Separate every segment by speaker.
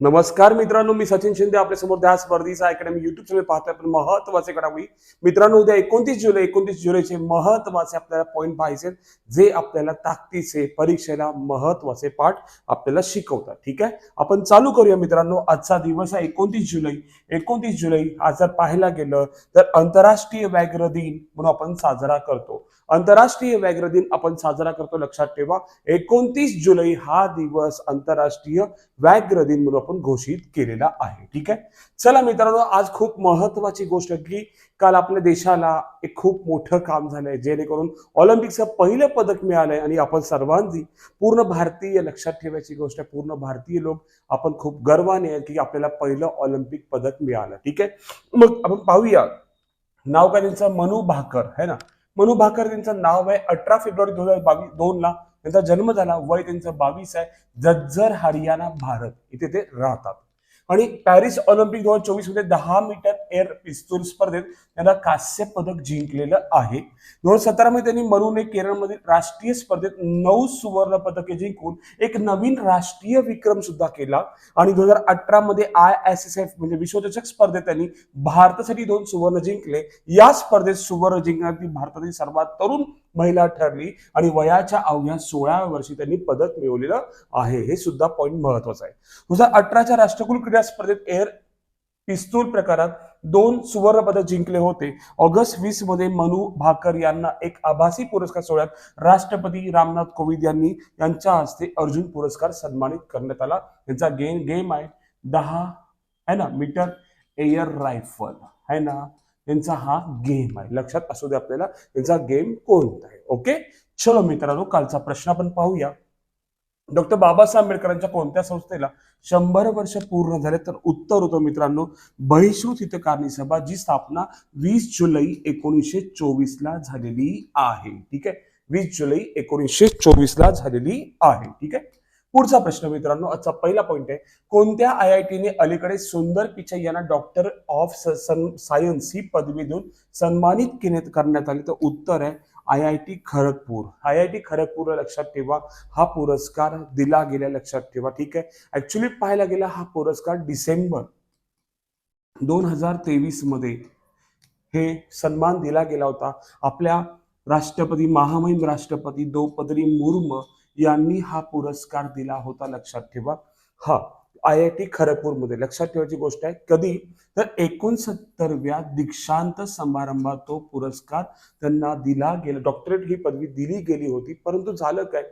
Speaker 1: नमस्कार मित्रांनो मी सचिन शिंदे आपल्यासमोर त्या स्पर्धीचा अकॅडमी युट्यूब चॅनल पाहतोय. पण महत्त्वाचे घडामोडी. मित्रांनो उद्या एकोणतीस जुलै एकोणतीस जुलैचे महत्त्वाचे आपल्याला पॉईंट पाहिजे जे आपल्याला ताकदीचे परीक्षेला महत्त्वाचे पाठ आपल्याला शिकवतात. ठीक आहे? आपण चालू करूया मित्रांनो आजचा दिवस आहे एकोणतीस जुलै. एकोणतीस जुलै आज जर पाहायला गेलं तर आंतरराष्ट्रीय व्याघ्र दिन म्हणून आपण साजरा करतो. आंतरराष्ट्रीय व्याघ्र दिन आपण साजरा करतो लक्षात ठेवा. एकोणतीस जुलै हा दिवस आंतरराष्ट्रीय व्याघ्र दिन म्हणून आपण घोषित केलेला आहे. ठीक आहे? चला मित्रांनो आज खूप महत्वाची गोष्ट की काल आपल्या देशाला एक खूप मोठं काम झालंय जेणेकरून ऑलिम्पिकचं पहिलं पदक मिळालंय आणि आपण सर्वांनी पूर्ण भारतीय लक्षात ठेवायची गोष्ट आहे. पूर्ण भारतीय लोक आपण खूप गर्वाने की आपल्याला पहिलं ऑलिम्पिक पदक मिळालं. ठीक आहे? मग आपण पाहूया. नाव काय त्यांचं? मनु भाकर. है ना? मनु भाकर त्यांचं नाव आहे अठरा फेब्रुवारी दोन हजार बावीस दोन ला त्यांचा जन्म झाला वय त्यांचं बावीस आहे. जज्जर हरियाणा भारत. इथे ते राहतात. आणि पॅरिस ऑलिम्पिक दोन हजार चोवीसमध्ये दहा मीटर एअर पिस्तूल स्पर्धेत त्यांना कांस्य पदक जिंकलेलं आहे. दोन हजार सतरा मध्ये त्यांनी मरुने केरळमधील राष्ट्रीय स्पर्धेत नऊ सुवर्ण पदके जिंकून एक नवीन राष्ट्रीय विक्रम सुद्धा केला. आणि दोन हजार अठरा मध्ये आय एस एस एफ म्हणजे विश्वचषक स्पर्धेत त्यांनी भारतासाठी दोन सुवर्ण जिंकले. या स्पर्धेत सुवर्ण जिंकणारी भारतातील सर्वात तरुण महिला ठरली आणि वयाच्या अवघ्या सोळाव्या वर्षी त्यांनी पदक मिळवलेलं आहे. हे सुद्धा पॉईंट महत्वाचं आहे. दोन हजार अठराच्या राष्ट्रकुल क्रीडा स्पर्धेत एअर पिस्तूल प्रकारात दोन सुवर्ण पदक जिंकले होते. ऑगस्ट वीसमध्ये मनु भाकर यांना एक आभासी पुरस्कार सोहळ्यात राष्ट्रपती रामनाथ कोविंद यांनी यांच्या हस्ते अर्जुन पुरस्कार सन्मानित करण्यात आला. त्यांचा गेम गेम आहे दहा है ना मीटर एअर रायफल है ना? त्यांचा हा गेम आहे. लक्षात असू दे आपल्याला त्यांचा गेम कोणता आहे? ओके चलो मित्रांनो कालचा प्रश्न आपण पाहूया. डॉक्टर बाबासाहेब आंबेडकरांच्या कोणत्या संस्थेला शंभर वर्ष पूर्ण झाले? तर उत्तर होतं मित्रांनो बहिष्कृत हितकारणी सभा जी स्थापना वीस जुलै एकोणीसशे चोवीस ला झालेली आहे. ठीक आहे? वीस जुलै एकोणीसशे चोवीस ला झालेली आहे. ठीक आहे? पुढचा प्रश्न मित्रांनो आजचा पहिला पॉईंट आहे. कोणत्या आय आय टीने अलीकडे सुंदर पिचाई यांना डॉक्टर ऑफ सायन्स ही पदवी देऊन सन्मानित केण्यात करण्यात आले? तर उत्तर आहे I I T Kharagpur. I I T Kharagpur लक्षात ठेवा हा पुरस्कार दिला गेला लक्षात ठेवा ठीक आहे? ऍक्च्युली पाहायला गेला हा पुरस्कार डिसेंबर दोन हजार तेवीसमध्ये हे सन्मान दिला गेला होता. आपल्या राष्ट्रपती महामहिम राष्ट्रपती द्रौपदी मुर्मू यांनी हा पुरस्कार दिला होता लक्षात ठेवा. हा आय आय टी खरगपूरमध्ये. लक्षात ठेवायची गोष्ट आहे कधी? तर एकोणसत्तरव्या दीक्षांत समारंभात तो पुरस्कार त्यांना दिला गेला. डॉक्टरेट ही पदवी दिली गेली होती परंतु झालं काय?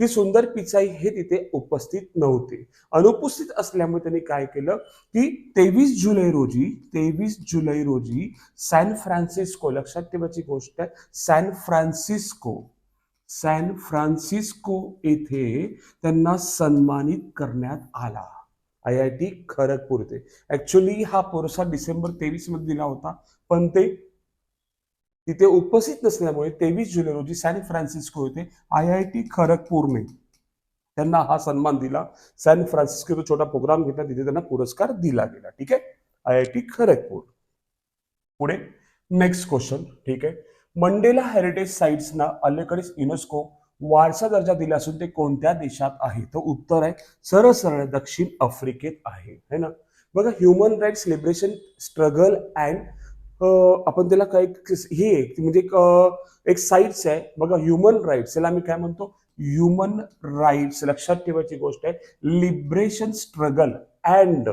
Speaker 1: की सुंदर पिचाई हे तिथे उपस्थित नव्हते. अनुपस्थित असल्यामुळे त्यांनी काय केलं? की तेवीस जुलै रोजी तेवीस जुलै रोजी सॅन फ्रान्सिस्को लक्षात ठेवायची गोष्ट आहे सॅन फ्रान्सिस्को सॅन फ्रान्सिस्को येथे त्यांना सन्मानित करण्यात आला. I I T Kharagpur actually हा पुरस्कार डिसेंबर तेवीसमध्ये दिला होता पण ते तिथे उपस्थित नसल्यामुळे तेवीस जुलै रोजी सॅन फ्रान्सिस्को येथे आय आय टी खरगपूरने त्यांना हा सन्मान दिला. सॅन फ्रान्सिस्को तो छोटा प्रोग्राम घेतला तिथे त्यांना पुरस्कार दिला गेला. ठीक आहे? I I T Kharagpur. पुढे नेक्स्ट क्वेश्चन ठीक आहे? मंडेला हेरिटेज साईट्सना अलीकडेच युनेस्को वारसा दर्जा दिला असून ते कोणत्या देशात आहे? तर उत्तर आहे सरळ सरळ दक्षिण आफ्रिकेत आहे. है ना? बघा human rights liberation struggle and आपण त्याला काय हे एक म्हणजे एक, एक साईट्स आहे. बघा ह्युमन राईट्स याला आम्ही काय म्हणतो? ह्युमन राईट्स लक्षात ठेवायची गोष्ट आहे liberation struggle and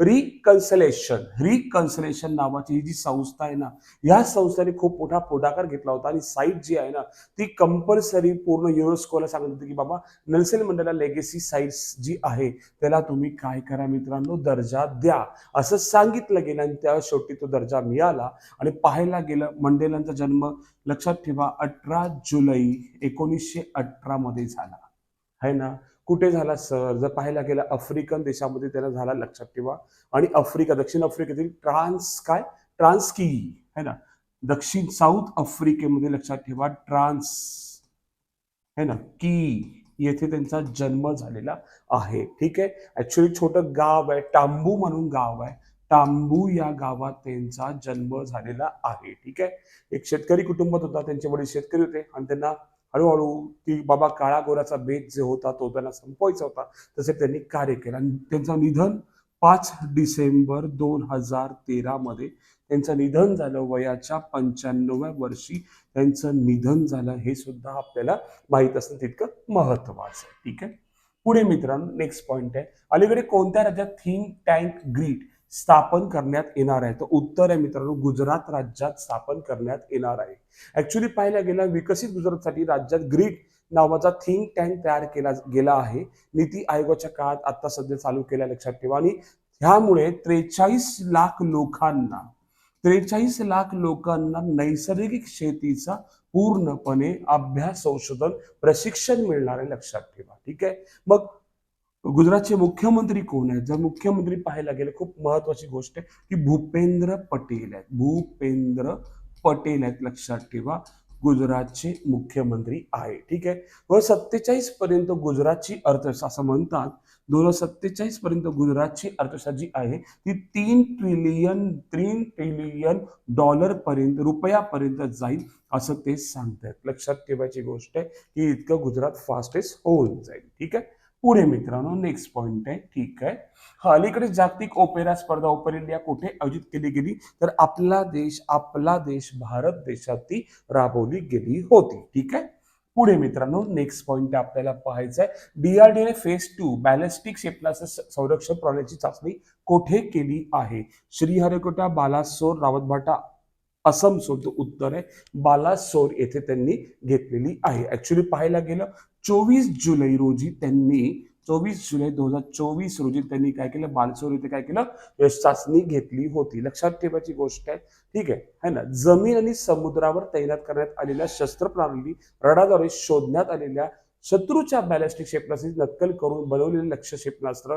Speaker 1: reconciliation. Reconciliation नावाची ही जी संस्था आहे ना या संस्थेने खूप मोठा पुढाकार घेतला होता. आणि साईट जी आहे ना ती कंपल्सरी पूर्ण युनेस्कोला सांगत होती की बाबा नेल्सन मंडेला लेगेसी साईट्स जी आहे त्याला तुम्ही काय करा मित्रांनो? दर्जा द्या. असं सांगितलं गेलं आणि त्या शेवटी तो दर्जा मिळाला. आणि पाहायला गेलं मंडेलांचा जन्म लक्षात ठेवा अठरा जुलै एकोणीसशे अठरा मध्ये झाला. है ना? कुठे झाला सर? जर पाहायला गेलं आफ्रिकन देशामध्ये त्याला झाला लक्षात ठेवा. आणि आफ्रिका दक्षिण आफ्रिकेतील ट्रान्स काय? ट्रान्सकी है ना? दक्षिण साऊथ आफ्रिकेमध्ये लक्षात ठेवा ट्रान्स है ना? की येथे त्यांचा जन्म झालेला आहे. ठीक आहे? ऍक्च्युली छोटं गाव आहे टांबू म्हणून गाव आहे. टांबू या गावात त्यांचा जन्म झालेला आहे. ठीक आहे? एक शेतकरी कुटुंबात होता त्यांचे वडील शेतकरी होते. आणि त्यांना हळूहळू ती बाबा काळा गोऱ्याचा भेद जे होता तो त्यांना संपवायचा होता. तसे त्यांनी कार्य केलं. आणि त्यांचं निधन पाच डिसेंबर दोन हजार तेरामध्ये त्यांचं निधन झालं. वयाच्या पंच्याण्णव्या वर्षी त्यांचं निधन झालं. हे सुद्धा आपल्याला माहीत असणं तितकं महत्वाचं आहे. ठीक आहे? पुढे मित्रांनो नेक्स्ट पॉईंट आहे. अलीकडे कोणत्या राज्यात थिंक टँक ग्रीड स्थापन करण्यात येणार आहे. तर उत्तर आहे मित्रांनो गुजरात राज्यात स्थापन करण्यात येणार आहे. ऍक्च्युली पाहायला गेलं विकसित गुजरातसाठी राज्यात ग्रीड नावाचा थिंक टँक तयार केला गेला आहे. नीती आयोगाच्या काळात आता सध्या चालू केल्या लक्षात ठेवा. आणि ह्यामुळे त्रेचाळीस लाख लोकांना त्रेचाळीस लाख लोकांना नैसर्गिक शेतीचा पूर्णपणे अभ्यास संशोधन प्रशिक्षण मिळणार आहे लक्षात ठेवा. ठीक आहे? मग गुजरातचे मुख्यमंत्री कोण आहेत? जर मुख्यमंत्री पाहायला गेले खूप महत्वाची गोष्ट आहे की भूपेंद्र पटेल आहेत. भूपेंद्र पटेल आहेत लक्षात ठेवा. गुजरातचे मुख्यमंत्री आहे. ठीक आहे? व सत्तेचाळीस पर्यंत गुजरातची अर्थव्यवस्था असं म्हणतात दोन हजार सत्तेचाळीस पर्यंत गुजरातची अर्थव्यवस्था जी आहे ती तीन ट्रिलियन तीन ट्रिलियन डॉलर पर्यंत रुपयापर्यंत जाईल असं ते सांगतायत. लक्षात ठेवायची गोष्ट आहे की इतकं गुजरात फास्टेस्ट होऊन जाईल. ठीक आहे? पुढे मित्रांनो नेक्स्ट पॉइंट आहे. ठीक आहे. हा अलीकडे जागतिक ओपेरा स्पर्धा ओपर इंडिया कुठे आयोजित केली गेली? तर आपला देश आपला देश भारत देशात ती राबवली गेली होती. ठीक आहे? पुढे मित्रांनो नेक्स्ट पॉइंट आपल्याला पाहायचा आहे. डीआरडीने फेज टू बॅलिस्टिक क्षेपणास्त्र संरक्षण प्रणालीची चाचणी कोठे केली आहे? श्रीहरिकोटा बालासोर रावतभाटा असम सोडतो उत्तर आहे. बालासोर येथे त्यांनी घेतलेली आहे. ऍक्च्युली पाहायला गेलं चोवीस जुलै रोजी त्यांनी चोवीस जुलै दोन हजार चोवीस रोजी त्यांनी काय केलं? बालसोर येथे काय केलं? यश चाचणी घेतली होती. लक्षात ठेवायची गोष्ट आहे. ठीक आहे. है ना? जमीन आणि समुद्रावर तैनात करण्यात आलेल्या शस्त्र प्रणाली रडाद्वारे शोधण्यात आलेल्या शत्रूच्या बॅलिस्टिक क्षेपणास्त्राची नक्कल करून बनवलेले लक्ष क्षेपणास्त्र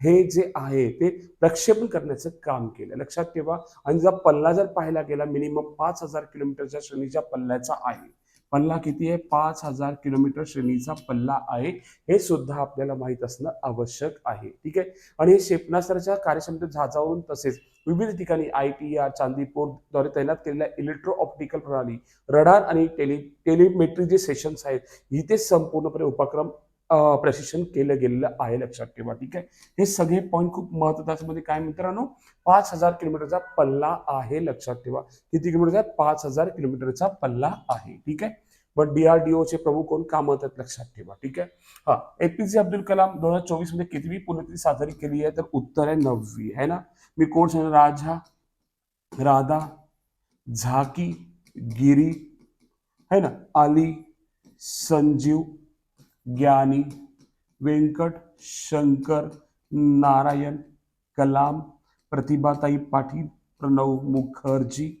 Speaker 1: हे जे आहे ते प्रक्षेपण करण्याचं काम केलं. लक्षात ठेवा आणि जर पल्ला जर पाहायला गेला मिनिमम पाच हजार किलोमीटरच्या श्रेणीच्या पल्ल्याचा आहे. पल्ला किती आहे? पाच हजार किलोमीटर श्रेणीचा पल्ला आहे. हे सुद्धा आपल्याला माहीत असणं आवश्यक आहे. ठीक आहे? आणि हे क्षेपणास्त्राच्या कार्यक्षमतेत जहाजावरून तसेच विविध ठिकाणी आय टी आर चांदीपूरद्वारे तैनात केलेल्या इलेक्ट्रो ऑप्टिकल प्रणाली रडार आणि टेली टेलिमेट्री जे सेशन्स आहेत इथे संपूर्णपणे उपक्रम प्रशिक्षण केलं गेलेलं आहे लक्षात ठेवा ठीक आहे? हे सगळे पॉईंट खूप महत्त्वाचे मध्ये काय मित्रांनो? पाच हजार किलोमीटरचा पल्ला आहे लक्षात ठेवा. किती किलोमीटरचा? पाच हजार किलोमीटरचा पल्ला आहे ठीक आहे? बट डीआरडीओचे प्रमुख कोण काम आहेत लक्षात ठेवा ठीक आहे? हा एपीजे अब्दुल कलाम दोन हजार चोवीसमध्ये कितवी पुण्यतिथी साजरी केली आहे तर उत्तर आहे नववी है ना? मी कोण सांग राजा राधा झाकी गिरी है ना? आली संजीव ज्ञानी व्यंकट शंकर नारायण कलाम प्रतिभाताई पाटील प्रणव मुखर्जी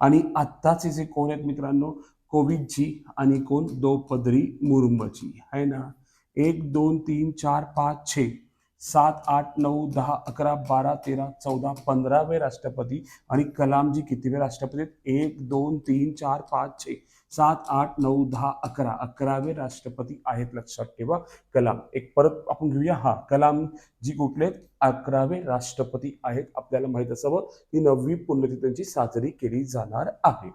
Speaker 1: आणि आत्ताचे जे कोण आहेत मित्रांनो? कोविदजी आणि कोण? द्रौपदी मुर्मूजी. आहे ना? एक दोन तीन चार पाच छे सात आठ नऊ दहा अकरा बारा तेरा चौदा पंधरावे राष्ट्रपती आणि कलामजी कितीवे राष्ट्रपती आहेत? एक दोन तीन चार पाच छे. सात आठ नऊ दहा अकरा. अकरावे राष्ट्रपती आहेत लक्षात ठेवा. कलाम. एक परत आपण घेऊया. हा कलाम जी कुठले? आहेत? अकरावे राष्ट्रपती आहेत आपल्याला माहीत असावं ही नववी पुण्यतिथी त्यांची साजरी केली जाणार आहे.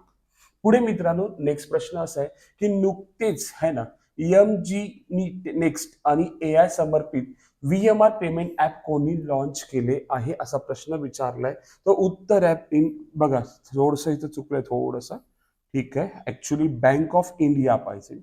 Speaker 1: पुढे मित्रांनो नेक्स्ट प्रश्न असा आहे की नुकतेच है ना एम जी नेक्स्ट आणि ए आय समर्पित V M R payment app कोणी लॉन्च केले आहे असा प्रश्न विचारलाय. तर उत्तर ऍप इन बघा थोडस इथं चुकलंय थोडंसं. ठीक आहे. ऍक्च्युली बँक ऑफ इंडिया पाहिजे.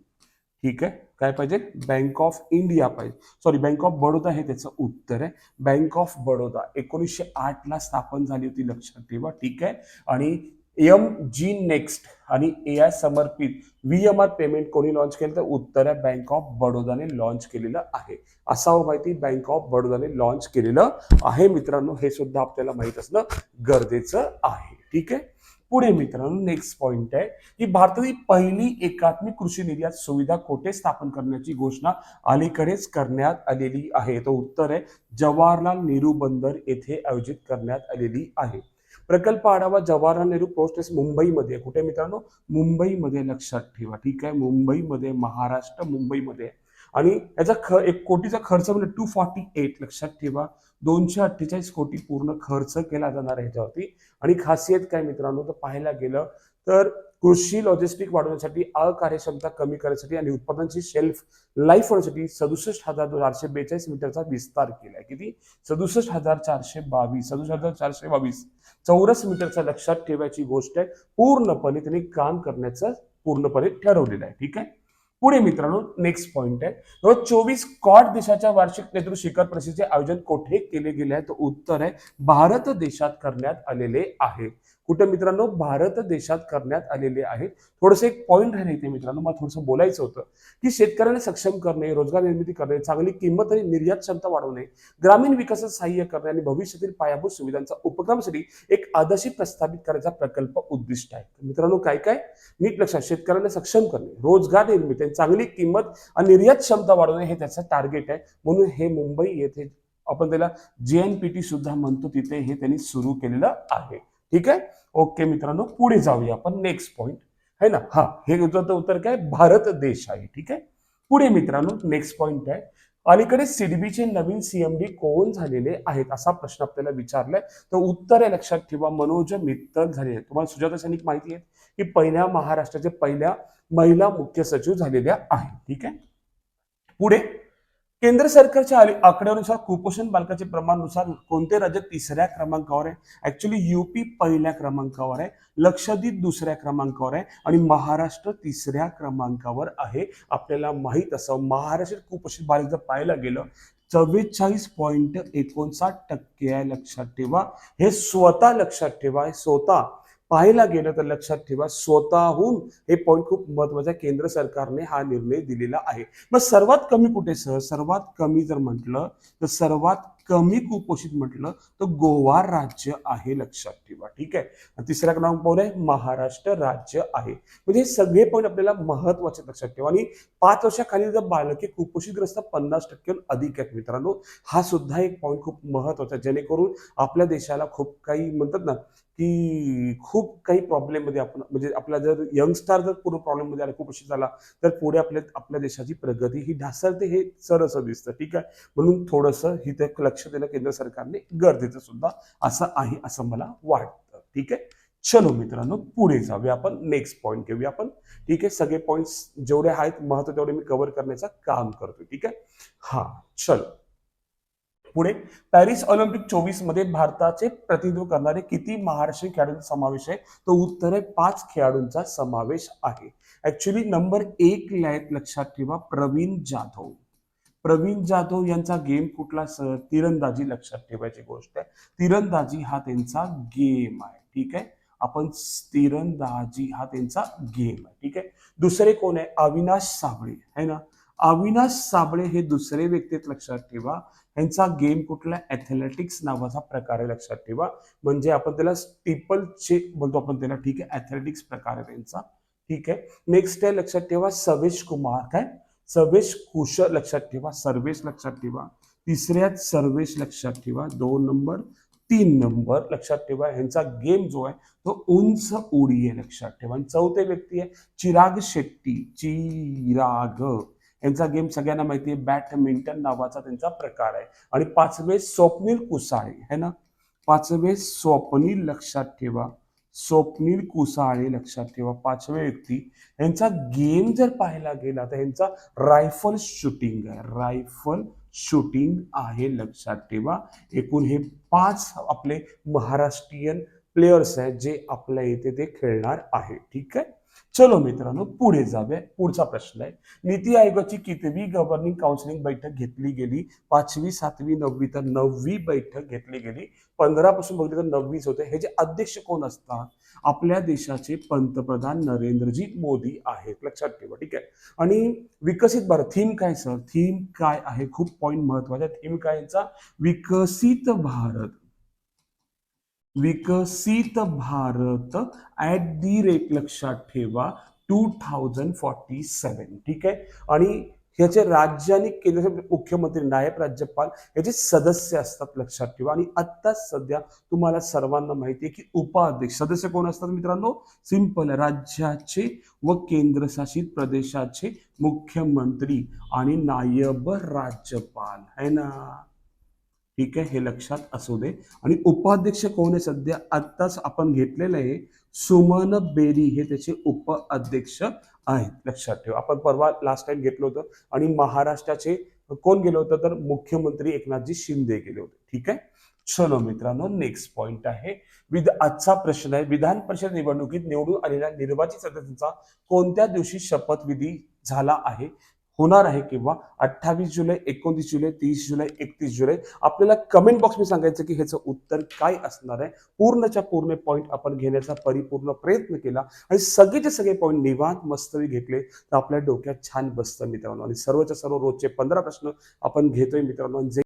Speaker 1: ठीक आहे. काय पाहिजे? बँक ऑफ इंडिया पाहिजे. सॉरी बँक ऑफ बडोदा हे त्याचं उत्तर आहे. बँक ऑफ बडोदा एकोणीसशे आठ ला स्थापन झाली होती लक्षात ठेवा. ठीक आहे. आणि एम जी नेक्स्ट आणि ए आय समर्पित व्ही एम आर पेमेंट कोणी लॉन्च केलं तर उत्तर आहे बँक ऑफ बडोदाने लॉन्च केलेलं आहे. असावं माहिती बँक ऑफ बडोदाने लॉन्च केलेलं आहे. मित्रांनो हे सुद्धा आपल्याला माहीत असणं गरजेचं आहे. ठीक आहे? पुढे मित्रांनो नेक्स्ट पॉइंट आहे की भारतातील पहिली एकात्मिक कृषी निर्यात सुविधा कोठे स्थापन करण्याची घोषणा अलीकडेच करण्यात आलेली आहे? तो उत्तर आहे जवाहरलाल नेहरू बंदर येथे आयोजित करण्यात आलेली आहे. प्रकल्प आढावा जवाहरलाल नेहरू पोस्ट मुंबईमध्ये कुठे मित्रांनो? मुंबईमध्ये लक्षात ठेवा. ठीक आहे? मुंबईमध्ये महाराष्ट्र मुंबईमध्ये आहे. आणि याचा ख एक कोटीचा खर्च म्हणजे टू फॉर्टी एट लक्षात ठेवा. दोनशे अठ्ठेचाळीस कोटी पूर्ण खर्च केला जाणार आहे याच्यावरती. आणि खासियत काय मित्रांनो तर पाहायला गेलं तर कृषी लॉजिस्टिक वाढवण्यासाठी अकार्यक्षमता कमी करण्यासाठी आणि उत्पादनाची शेल्फ लाईफ होण्यासाठी सदुसष्ट हजार चारशे बेचाळीस मीटरचा विस्तार केलाय. किती? सदुसष्ट हजार चारशे बावीस. सदुसष्ट हजार चारशे बावीस. चौरस मीटरचा लक्षात ठेवायची गोष्ट आहे. पूर्णपणे त्यांनी काम करण्याचं पूर्णपणे ठरवलेलं आहे. ठीक आहे? पुढे मित्रांनो नेक्स्ट पॉइंट आहे. जवळ चोवीस कॉट देशाच्या वार्षिक नेतृत्व शिखर परिषदेचे आयोजन कोठे केले गेले आहे? तर उत्तर आहे भारत देशात करण्यात आलेले आहे. कुठे मित्रांनो? भारत देशात करण्यात आलेले आहेत थोडंसं एक पॉईंट आहे इथे मित्रांनो. मला थोडंसं बोलायचं होतं की शेतकऱ्यांना सक्षम करणे रोजगार निर्मिती करणे चांगली किंमत आणि निर्यात क्षमता वाढवणे ग्रामीण विकासात सहाय्य करणे आणि भविष्यातील पायाभूत सुविधांचा उपक्रमासाठी एक आदर्शी प्रस्थापित करायचा प्रकल्प उद्दिष्ट आहे. मित्रांनो काय काय? नीट लक्षात शेतकऱ्यांना सक्षम करणे रोजगार निर्मिती आणि चांगली किंमत आणि निर्यात क्षमता वाढवणे हे त्याचं टार्गेट आहे. म्हणून हे मुंबई येथे आपण त्याला जे एन पी टी सुद्धा म्हणतो. तिथे हे त्यांनी सुरू केलेलं आहे. ठीक आहे? ओके मित्रांनो पुढे जाऊया आपण नेक्स्ट पॉइंट है ना? हा हे उत्तर उत्तर काय? भारत देश आहे ठीक आहे? पुढे मित्रांनो नेक्स्ट पॉइंट आहे. अलीकडे सिडबीचे नवीन सीएमडी कोण झालेले आहेत असा प्रश्न आपल्याला विचारलाय. तर उत्तर आहे लक्षात ठेवा मनोज मित्तल झाले आहेत. तुम्हाला सुजाता सैनिक माहिती आहे की पहिल्या महाराष्ट्राचे पहिल्या महिला मुख्य सचिव झालेल्या आहेत ठीक आहे? पुढे. केंद्र सरकारच्या आकड्यानुसार कुपोषण बालकाचे प्रमाणानुसार कोणते राज्य तिसऱ्या क्रमांकावर आहे? ऍक्च्युली युपी पहिल्या क्रमांकावर आहे. लक्षद्वीप दुसऱ्या क्रमांकावर आहे. आणि महाराष्ट्र तिसऱ्या क्रमांकावर आहे. आपल्याला माहीत असं महाराष्ट्रात कुपोषित बालक जर पाहायला गेलं चव्वेचाळीस पॉईंट एकोणसाठ टक्के आहे लक्षात ठेवा. हे स्वतः लक्षात ठेवा. हे स्वतः पाहायला गेलं तर लक्षात ठेवा स्वतःहून हे पॉईंट खूप महत्वाचं आहे. केंद्र सरकारने हा निर्णय दिलेला आहे. मग सर्वात कमी कुठे सर? सर्वात कमी जर म्हटलं तर सर्वात कमी कुपोषित म्हटलं तर गोवा राज्य आहे लक्षात ठेवा. ठीक आहे? तिसरा तिसऱ्या क्रमांकावर आहे? महाराष्ट्र राज्य आहे. म्हणजे हे सगळे पॉईंट आपल्याला महत्त्वाचे लक्षात ठेवा. आणि पाच वर्षाखाली जर बालके कुपोषितग्रस्त पन्नास टक्क्याहून अधिक आहेत मित्रांनो हा सुद्धा एक पॉईंट खूप महत्त्वाचा जेणेकरून आपल्या देशाला खूप काही म्हणतात ना की खूप काही प्रॉब्लेममध्ये आपण म्हणजे आपला जर यंगस्टार जर पूर्ण प्रॉब्लेममध्ये आला कुपोषित झाला तर पुढे आपल्या आपल्या देशाची प्रगती ही ढासळते हे सर असं दिसतं. ठीक आहे? म्हणून थोडंसं इथे लक्ष देणं केंद्र सरकारने गरजेचं सुद्धा असं आहे असं मला वाटतं. ठीक आहे? चलो मित्रांनो पुढे जाऊया आपण. नेक्स्ट पॉईंट घेऊया आपण. ठीक आहे? सगळे पॉईंट्स जेवढे आहेत महत्त्व तेवढे मी कव्हर करण्याचं काम करतो ठीक आहे? हा चलो. पुढे. पॅरिस ऑलिम्पिक चोवीसमध्ये भारताचे प्रतिनिधित्व करणारे किती महाराष्ट्रीय खेळाडूंचा समावेश आहे? तो उत्तर आहे पाच खेळाडूंचा समावेश आहे. ऍक्च्युली नंबर एक लक्षात ठेवा प्रवीण जाधव. प्रवीण जाधव यांचा गेम कुठला सर तिरंदाजी लक्षात ठेवायची गोष्ट आहे. तिरंदाजी हा त्यांचा गेम आहे ठीक आहे? आपण तिरंदाजी हा त्यांचा गेम आहे ठीक आहे? दुसरे कोण आहे? अविनाश साबळे है ना? अविनाश साबळे हे दुसरे व्यक्तीत लक्षात ठेवा. यांचा गेम कुठला ॲथलेटिक्स नावाचा प्रकार आहे लक्षात ठेवा. म्हणजे आपण त्याला स्टिपलचे बोलतो आपण त्याला ठीक आहे? ॲथलेटिक्स प्रकार आहे त्यांचा ठीक आहे? नेक्स्ट आहे लक्षात ठेवा सवेश कुमार. काय? सर्वेश कुश लक्षात ठेवा सर्वेश लक्षात ठेवा. तिसऱ्यात सर्वेश लक्षात ठेवा दोन नंबर तीन नंबर लक्षात ठेवा. ह्यांचा गेम जो आहे तो उंच उडी आहे लक्षात ठेवा. आणि चौथे व्यक्ती आहे चिराग शेट्टी चिराग. यांचा गेम सगळ्यांना माहिती आहे बॅडमिंटन नावाचा त्यांचा प्रकार आहे. आणि पाचवे स्वप्नील कुसाळे है ना? पाचवे स्वप्नील लक्षात ठेवा. स्वप्नील कुसाळे लक्षात ठेवा पाचवे व्यक्ती. यांचा गेम जर पाहायला गेला तर यांचा रायफल शूटिंग आहे. रायफल शूटिंग आहे लक्षात ठेवा. एकूण हे पाच आपले महाराष्ट्रीयन प्लेयर्स आहेत जे आपल्या इथे ते खेळणार आहे ठीक आहे? चलो मित्रांनो पुढे जाऊया. पुढचा प्रश्न आहे. नीती आयोगाची कितवी गव्हर्निंग काउन्सिलिंग बैठक घेतली गेली? पाचवी सातवी नववी तर नववी बैठक घेतली गेली. पंधरा पासून बघितलं तर नववीच होते. हे जे अध्यक्ष कोण असतात? आपल्या देशाचे पंतप्रधान नरेंद्रजी मोदी आहेत. लक्षात ठेवा ठीक आहे? आणि विकसित भारत थीम काय सर थीम काय आहे? खूप पॉईंट महत्त्वाचा थीम काय विकसित भारत. विकसित भारत ऍट दी रेट लक्षात ठेवा टू थाउजंड फॉर्टी सेवन ठीक आहे? आणि ह्याचे राज्य आणि केंद्र म्हणजे मुख्यमंत्री नायब राज्यपाल याचे सदस्य असतात लक्षात ठेवा. आणि आत्ता सध्या तुम्हाला सर्वांना माहिती आहे की उपाध्यक्ष सदस्य कोण असतात मित्रांनो? सिंपल राज्याचे व केंद्रशासित प्रदेशाचे मुख्यमंत्री आणि नायब राज्यपाल. है ना? ठीक आहे हे लक्षात असू दे. आणि उपाध्यक्ष कोण आहे सध्या? आत्ताच आपण घेतलेलं आहे सुमन बेरी हे त्याचे उपाध्यक्ष आहेत. लक्षात ठेवा. आपण परवा लास्ट टाइम घेतलं होतं आणि महाराष्ट्राचे कोण गेलं होतं? तर मुख्यमंत्री एकनाथजी शिंदे गेले होते. ठीक आहे? चलो मित्रांनो नेक्स्ट पॉइंट आहे. विध आजचा प्रश्न आहे. विधान परिषद निवडणुकीत निवडून आलेल्या निर्वाचित सदस्यांचा कोणत्या दिवशी शपथविधी झाला आहे? होणार आहे किंवा अठ्ठावीस जुलै एकोणतीस जुलै तीस जुलै एकतीस जुलै आपल्याला कमेंट बॉक्समध्ये सांगायचं की ह्याचं उत्तर काय असणार आहे. पूर्णच्या पूर्ण पॉईंट आपण घेण्याचा परिपूर्ण प्रयत्न केला आणि सगळेचे सगळे पॉईंट निवांत मस्तवी घेतले तर आपल्या डोक्यात छान बसतं मित्रांनो. आणि सर्वच्या सर्व रोजचे पंधरा प्रश्न आपण घेतोय मित्रांनो. जे